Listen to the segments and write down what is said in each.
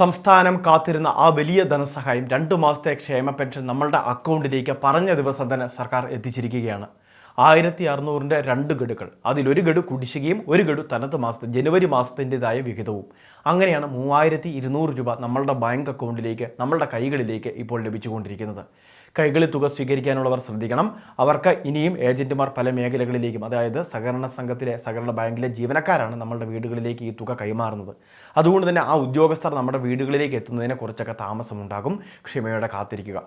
സംസ്ഥാനം കാത്തിരുന്ന ആ വലിയ ധനസഹായം രണ്ട് മാസത്തെ ക്ഷേമ പെൻഷൻ നമ്മളുടെ അക്കൗണ്ടിലേക്ക് പറഞ്ഞ ദിവസം തന്നെ സർക്കാർ എത്തിച്ചിരിക്കുകയാണ്. ആയിരത്തി അറുന്നൂറിന്റെ രണ്ട് ഗഡുക്കൾ. അതിലൊരു ഗഡു കുടിശ്ശികയും ഒരു ഗഡു തനത് മാസത്തെ ജനുവരി മാസത്തിന്റെതായ വിഹിതവും. അങ്ങനെയാണ് മൂവായിരത്തി ഇരുന്നൂറ് രൂപ നമ്മളുടെ ബാങ്ക് അക്കൗണ്ടിലേക്ക് നമ്മളുടെ കൈകളിലേക്ക് ഇപ്പോൾ ലഭിച്ചുകൊണ്ടിരിക്കുന്നത്. കൈകളിൽ തുക സ്വീകരിക്കാനുള്ളവർ ശ്രദ്ധിക്കണം. അവർക്ക് ഇനിയും ഏജന്റുമാർ പല മേഖലകളിലേക്കും അതായത് സഹകരണ സംഘത്തിലെ സഹകരണ ബാങ്കിലെ ജീവനക്കാരാണ് നമ്മളുടെ വീടുകളിലേക്ക് ഈ തുക കൈമാറുന്നത്. അതുകൊണ്ട് തന്നെ ആ ഉദ്യോഗസ്ഥർ നമ്മുടെ വീടുകളിലേക്ക് എത്തുന്നതിനെ കുറിച്ചൊക്കെ താമസമുണ്ടാകും. ക്ഷമയോടെ കാത്തിരിക്കുക.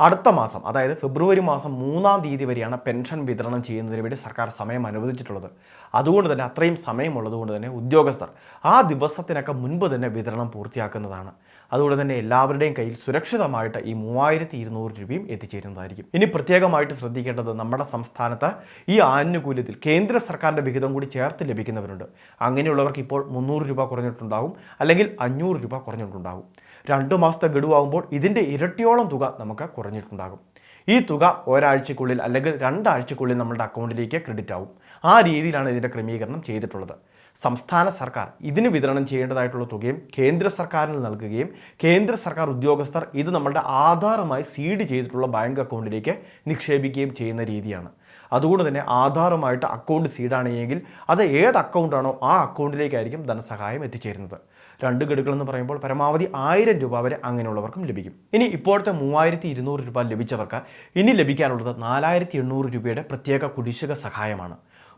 അടുത്ത മാസം അതായത് ഫെബ്രുവരി മാസം മൂന്നാം തീയതി വരെയാണ് പെൻഷൻ വിതരണം ചെയ്യുന്നതിന് വേണ്ടി സർക്കാർ സമയം അനുവദിച്ചിട്ടുള്ളത്. അതുകൊണ്ട് തന്നെ അത്രയും സമയമുള്ളത് കൊണ്ട് തന്നെ ഉദ്യോഗസ്ഥർ ആ ദിവസത്തിനൊക്കെ മുൻപ് തന്നെ വിതരണം പൂർത്തിയാക്കുന്നതാണ്. അതുകൊണ്ട് തന്നെ എല്ലാവരുടെയും കയ്യിൽ സുരക്ഷിതമായിട്ട് ഈ മൂവായിരത്തി ഇരുന്നൂറ് രൂപയും എത്തിച്ചേരുന്നതായിരിക്കും. ഇനി പ്രത്യേകമായിട്ട് ശ്രദ്ധിക്കേണ്ടത് നമ്മുടെ സംസ്ഥാനത്ത് ഈ ആനുകൂല്യത്തിൽ കേന്ദ്ര സർക്കാരിന്റെ വിഹിതം കൂടി ചേർത്ത് ലഭിക്കുന്നവരുണ്ട്. അങ്ങനെയുള്ളവർക്ക് ഇപ്പോൾ മുന്നൂറ് രൂപ കുറഞ്ഞിട്ടുണ്ടാകും അല്ലെങ്കിൽ അഞ്ഞൂറ് രൂപ കുറഞ്ഞിട്ടുണ്ടാകും രണ്ട് മാസത്തെ ഗഡുവാകുമ്പോൾ ഇതിന്റെ ഇരട്ടിയോളം തുക നമുക്ക് കുറഞ്ഞിട്ടുണ്ടാകും. ഈ തുക ഒരാഴ്ചക്കുള്ളിൽ അല്ലെങ്കിൽ രണ്ടാഴ്ചക്കുള്ളിൽ നമ്മുടെ അക്കൗണ്ടിലേക്ക് ക്രെഡിറ്റ് ആവും. ആ രീതിയിലാണ് ഇതിന്റെ ക്രമീകരണം ചെയ്തിട്ടുള്ളത്. സംസ്ഥാന സർക്കാർ ഇതിന് വിതരണം ചെയ്യേണ്ടതായിട്ടുള്ള തുകയും കേന്ദ്ര സർക്കാരിന് നൽകുകയും കേന്ദ്ര സർക്കാർ ഉദ്യോഗസ്ഥർ ഇത് നമ്മളുടെ ആധാറുമായി സീഡ് ചെയ്തിട്ടുള്ള ബാങ്ക് അക്കൗണ്ടിലേക്ക് നിക്ഷേപിക്കുകയും ചെയ്യുന്ന രീതിയാണ്. അതുകൊണ്ട് തന്നെ ആധാറുമായിട്ട് അക്കൗണ്ട് സീഡാണെങ്കിൽ അത് ഏത് അക്കൗണ്ടാണോ ആ അക്കൗണ്ടിലേക്കായിരിക്കും ധനസഹായം എത്തിച്ചേരുന്നത്. രണ്ട് ഗഡുക്കളെന്ന് പറയുമ്പോൾ പരമാവധി ആയിരം രൂപ വരെ അങ്ങനെയുള്ളവർക്കും ലഭിക്കും. ഇനി ഇപ്പോഴത്തെ മൂവായിരത്തി ഇരുന്നൂറ് രൂപ ലഭിച്ചവർക്ക് ഇനി ലഭിക്കാനുള്ളത് നാലായിരത്തി എണ്ണൂറ് രൂപയുടെ പ്രത്യേക കുടിശ്ശിക സഹായമാണ്.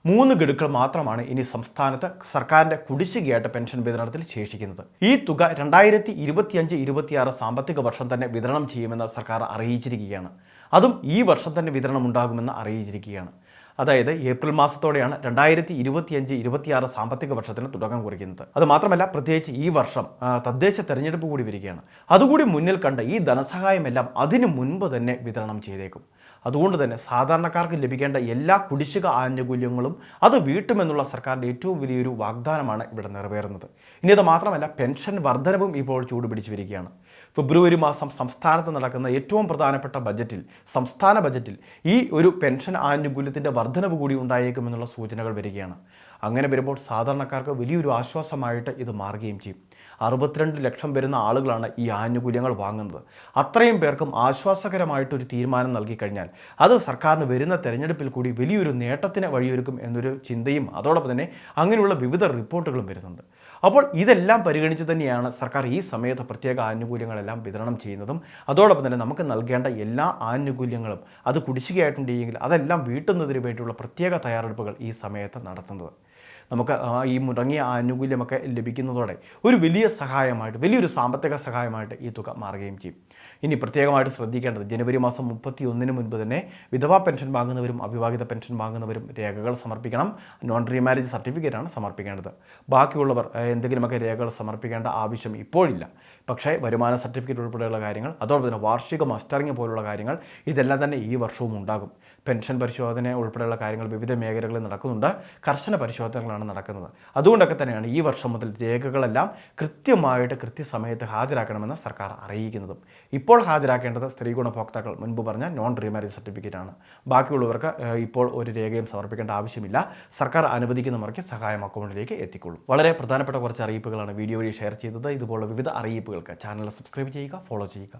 മൂന്ന് ഗഡുക്കൾ മാത്രമാണ് ഇനി സംസ്ഥാനത്ത് സർക്കാരിന്റെ കുടിശ്ശികയായിട്ട് പെൻഷൻ വിതരണത്തിൽ ശേഷിക്കുന്നത്. ഈ തുക രണ്ടായിരത്തി ഇരുപത്തിയഞ്ച് ഇരുപത്തിയാറ് സാമ്പത്തിക വർഷം തന്നെ വിതരണം ചെയ്യുമെന്ന് സർക്കാർ അറിയിച്ചിരിക്കുകയാണ്. അതും ഈ വർഷം തന്നെ വിതരണം ഉണ്ടാകുമെന്ന് അറിയിച്ചിരിക്കുകയാണ്. അതായത് ഏപ്രിൽ മാസത്തോടെയാണ് രണ്ടായിരത്തി ഇരുപത്തിയഞ്ച് ഇരുപത്തിയാറ് സാമ്പത്തിക വർഷത്തിന് തുടക്കം കുറിക്കുന്നത്. അത് മാത്രമല്ല പ്രത്യേകിച്ച് ഈ വർഷം തദ്ദേശ തെരഞ്ഞെടുപ്പ് കൂടി വരികയാണ്. അതുകൂടി മുന്നിൽ കണ്ട് ഈ ധനസഹായമെല്ലാം അതിനു മുൻപ് തന്നെ വിതരണം ചെയ്തേക്കും. അതുകൊണ്ട് തന്നെ സാധാരണക്കാർക്ക് ലഭിക്കേണ്ട എല്ലാ കുടിശ്ശിക ആനുകൂല്യങ്ങളും അത് വീട്ടുമെന്നുള്ള സർക്കാരിന്റെ ഏറ്റവും വലിയൊരു വാഗ്ദാനമാണ് ഇവിടെ നിറവേറുന്നത്. ഇനി അത് മാത്രമല്ല പെൻഷൻ വർധനവും ഇപ്പോൾ ചൂടുപിടിച്ചു വരികയാണ്. ഫെബ്രുവരി മാസം സംസ്ഥാനത്ത് നടക്കുന്ന ഏറ്റവും പ്രധാനപ്പെട്ട ബജറ്റിൽ സംസ്ഥാന ബജറ്റിൽ ഈ ഒരു പെൻഷൻ ആനുകൂല്യത്തിന്റെ വർധനവ് കൂടി ഉണ്ടായേക്കുമെന്നുള്ള സൂചനകൾ വരികയാണ്. അങ്ങനെ വരുമ്പോൾ സാധാരണക്കാർക്ക് വലിയൊരു ആശ്വാസമായിട്ട് ഇത് മാറുകയും ചെയ്യും. അറുപത്തിരണ്ട് ലക്ഷം വരുന്ന ആളുകളാണ് ഈ ആനുകൂല്യങ്ങൾ വാങ്ങുന്നത്. അത്രയും പേർക്കും ആശ്വാസകരമായിട്ടൊരു തീരുമാനം നൽകി കഴിഞ്ഞാൽ അത് സർക്കാരിന് വരുന്ന തെരഞ്ഞെടുപ്പിൽ കൂടി വലിയൊരു നേട്ടത്തിന് വഴിയൊരുക്കും എന്നൊരു ചിന്തയും അതോടൊപ്പം തന്നെ അങ്ങനെയുള്ള വിവിധ റിപ്പോർട്ടുകളും വരുന്നുണ്ട്. അപ്പോൾ ഇതെല്ലാം പരിഗണിച്ച് തന്നെയാണ് സർക്കാർ ഈ സമയത്ത് പ്രത്യേക ആനുകൂല്യങ്ങളെല്ലാം വിതരണം ചെയ്യുന്നതും അതോടൊപ്പം തന്നെ നമുക്ക് നൽകേണ്ട എല്ലാ ആനുകൂല്യങ്ങളും അത് കുടിശ്ശികയായിട്ടുണ്ടെങ്കിൽ അതെല്ലാം വീട്ടുന്നതിന് വേണ്ടിയുള്ള പ്രത്യേക തയ്യാറെടുപ്പുകൾ ഈ സമയത്ത് നടത്തുന്നത്. നമുക്ക് ഈ മുടങ്ങിയ ആനുകൂല്യമൊക്കെ ലഭിക്കുന്നതോടെ ഒരു വലിയ സഹായമായിട്ട് വലിയൊരു സാമ്പത്തിക സഹായമായിട്ട് ഈ തുക മാറുകയും ചെയ്യും. ഇനി പ്രത്യേകമായിട്ട് ശ്രദ്ധിക്കേണ്ടത് ജനുവരി മാസം മുപ്പത്തി ഒന്നിന് മുൻപ് തന്നെ വിധവാ പെൻഷൻ വാങ്ങുന്നവരും അവിവാഹിത പെൻഷൻ വാങ്ങുന്നവരും രേഖകൾ സമർപ്പിക്കണം. നോൺ റീമാരേജ് സർട്ടിഫിക്കറ്റാണ് സമർപ്പിക്കേണ്ടത്. ബാക്കിയുള്ളവർ എന്തെങ്കിലുമൊക്കെ രേഖകൾ സമർപ്പിക്കേണ്ട ആവശ്യം ഇപ്പോഴില്ല. പക്ഷേ വരുമാന സർട്ടിഫിക്കറ്റ് ഉൾപ്പെടെയുള്ള കാര്യങ്ങൾ അതോടൊപ്പം തന്നെ വാർഷിക മസ്റ്ററിങ് പോലുള്ള കാര്യങ്ങൾ ഇതെല്ലാം തന്നെ ഈ വർഷവും ഉണ്ടാകും. പെൻഷൻ പരിശോധന ഉൾപ്പെടെയുള്ള കാര്യങ്ങൾ വിവിധ മേഖലകളിൽ നടക്കുന്നുണ്ട്. കർശന പരിശോധനകളാണ് നടക്കുന്നത്. അതുകൊണ്ടൊക്കെ തന്നെയാണ് ഈ വർഷം മുതൽ രേഖകളെല്ലാം കൃത്യമായിട്ട് കൃത്യസമയത്ത് ഹാജരാക്കണമെന്ന് സർക്കാർ അറിയിക്കുന്നതും. ഇപ്പോൾ ഹാജരാക്കേണ്ടത് സ്ത്രീ ഗുണഭോക്താക്കൾ മുൻപ് പറഞ്ഞ നോൺ റീമാരേജ് സർട്ടിഫിക്കറ്റ് ആണ്. ബാക്കിയുള്ളവർക്ക് ഇപ്പോൾ ഒരു രേഖയും സമർപ്പിക്കേണ്ട ആവശ്യമില്ല. സർക്കാർ അനുവദിക്കുന്ന മുറയ്ക്ക് സഹായം അക്കൗണ്ടിലേക്ക് എത്തിക്കൊള്ളും. വളരെ പ്രധാനപ്പെട്ട കുറച്ച് അറിയിപ്പുകളാണ് വീഡിയോ വഴി ഷെയർ ചെയ്തത്. ഇതുപോലുള്ള വിവിധ അറിയിപ്പുകൾക്ക് ചാനൽ സബ്സ്ക്രൈബ് ചെയ്യുക ഫോളോ ചെയ്യുക.